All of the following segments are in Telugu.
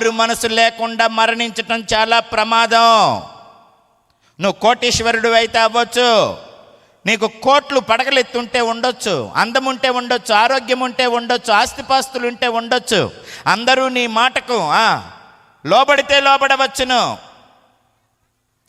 మారు మనసు లేకుండా మరణించటం చాలా ప్రమాదం. నువ్వు కోటీశ్వరుడు అయితే అవ్వచ్చు. నీకు కోట్లు పడగలెత్తుంటే ఉండొచ్చు. అందం ఉంటే ఉండొచ్చు. ఆరోగ్యం ఉంటే ఉండొచ్చు. ఆస్తిపాస్తులు ఉంటే ఉండొచ్చు. అందరూ నీ మాటకు ఆ, లోబడితే లోబడవచ్చును.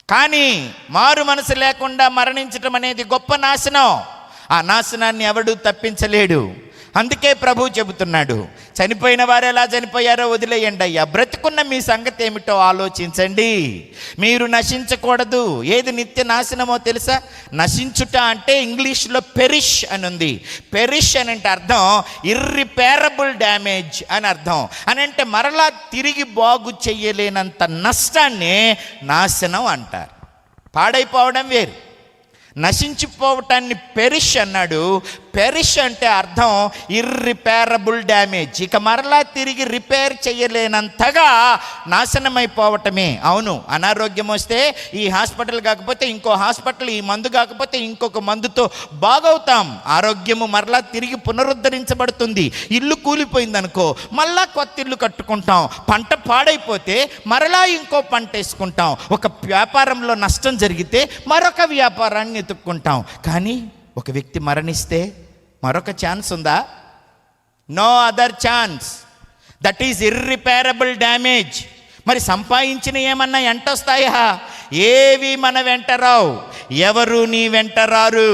కానీ మారు మనసు లేకుండా మరణించటం అనేది గొప్ప నాశనం. ఆ నాశనాన్ని ఎవడు తప్పించలేడు. అందుకే ప్రభు చెబుతున్నాడు చనిపోయిన వారు ఎలా చనిపోయారో వదిలేయండి అయ్యా. బ్రతుకున్న మీ సంగతి ఏమిటో ఆలోచించండి. మీరు నశించకూడదు. ఏది నిత్య నాశనమో తెలుసా? నశించుట అంటే ఇంగ్లీష్లో పెరిష్ అని ఉంది పెరిష్ అని అంటే అర్థం ఇర్రిపేరబుల్ డ్యామేజ్ అని అర్థం. అని అంటే మరలా తిరిగి బాగు చెయ్యలేనంత నష్టాన్ని నాశనం అంటారు. పాడైపోవడం వేరు. నశించిపోవటాన్ని పెరిష్ అన్నాడు. పెరిష్ అంటే అర్థం ఇర్రిపేరబుల్ డ్యామేజ్ ఇక మరలా తిరిగి రిపేర్ చేయలేనంతగా నాశనమైపోవటమే. అవును అనారోగ్యం వస్తే ఈ హాస్పిటల్ కాకపోతే ఇంకో హాస్పిటల్ ఈ మందు కాకపోతే ఇంకొక మందుతో బాగవుతాం. ఆరోగ్యము మరలా తిరిగి పునరుద్ధరించబడుతుంది. ఇల్లు కూలిపోయింది అనుకో మళ్ళా కొత్త ఇల్లు కట్టుకుంటాం. పంట పాడైపోతే మరలా ఇంకో పంట వేసుకుంటాం. ఒక వ్యాపారంలో నష్టం జరిగితే మరొక వ్యాపారాన్ని వెతుక్కుంటాం కానీ ఒక వ్యక్తి మరణిస్తే మరొక ఛాన్స్ ఉందా? No other chance that is irreparable damage మరి సంపాదించిన ఏమన్నా ఎంటొస్తాయా ఏవి మన వెంట రావు. ఎవరు నీ వెంట రారు?